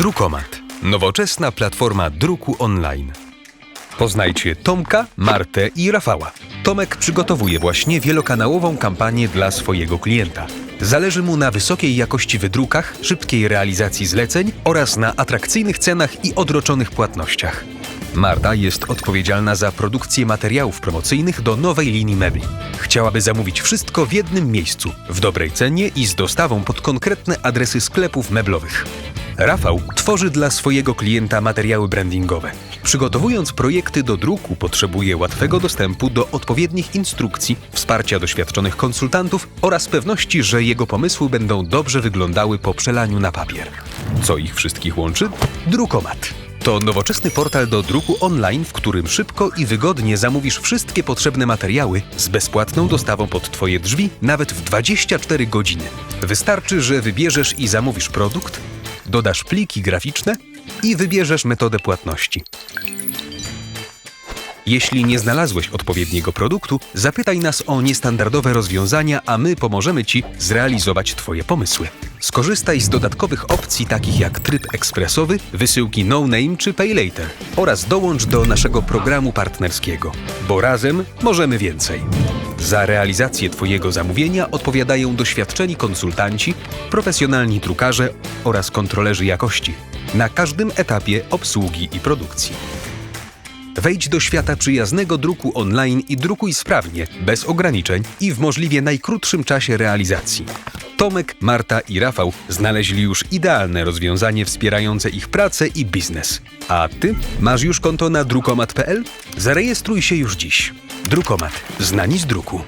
Drukomat. Nowoczesna platforma druku online. Poznajcie Tomka, Martę i Rafała. Tomek przygotowuje właśnie wielokanałową kampanię dla swojego klienta. Zależy mu na wysokiej jakości wydrukach, szybkiej realizacji zleceń oraz na atrakcyjnych cenach i odroczonych płatnościach. Marta jest odpowiedzialna za produkcję materiałów promocyjnych do nowej linii mebli. Chciałaby zamówić wszystko w jednym miejscu, w dobrej cenie i z dostawą pod konkretne adresy sklepów meblowych. Rafał tworzy dla swojego klienta materiały brandingowe. Przygotowując projekty do druku, potrzebuje łatwego dostępu do odpowiednich instrukcji, wsparcia doświadczonych konsultantów oraz pewności, że jego pomysły będą dobrze wyglądały po przelaniu na papier. Co ich wszystkich łączy? Drukomat. To nowoczesny portal do druku online, w którym szybko i wygodnie zamówisz wszystkie potrzebne materiały z bezpłatną dostawą pod Twoje drzwi nawet w 24 godziny. Wystarczy, że wybierzesz i zamówisz produkt, dodasz pliki graficzne i wybierzesz metodę płatności. Jeśli nie znalazłeś odpowiedniego produktu, zapytaj nas o niestandardowe rozwiązania, a my pomożemy Ci zrealizować Twoje pomysły. Skorzystaj z dodatkowych opcji takich jak tryb ekspresowy, wysyłki no name czy pay later oraz dołącz do naszego programu partnerskiego, bo razem możemy więcej. Za realizację Twojego zamówienia odpowiadają doświadczeni konsultanci, profesjonalni drukarze oraz kontrolerzy jakości na każdym etapie obsługi i produkcji. Wejdź do świata przyjaznego druku online i drukuj sprawnie, bez ograniczeń i w możliwie najkrótszym czasie realizacji. Tomek, Marta i Rafał znaleźli już idealne rozwiązanie wspierające ich pracę i biznes. A ty masz już konto na drukomat.pl? Zarejestruj się już dziś. Drukomat. Znani z druku.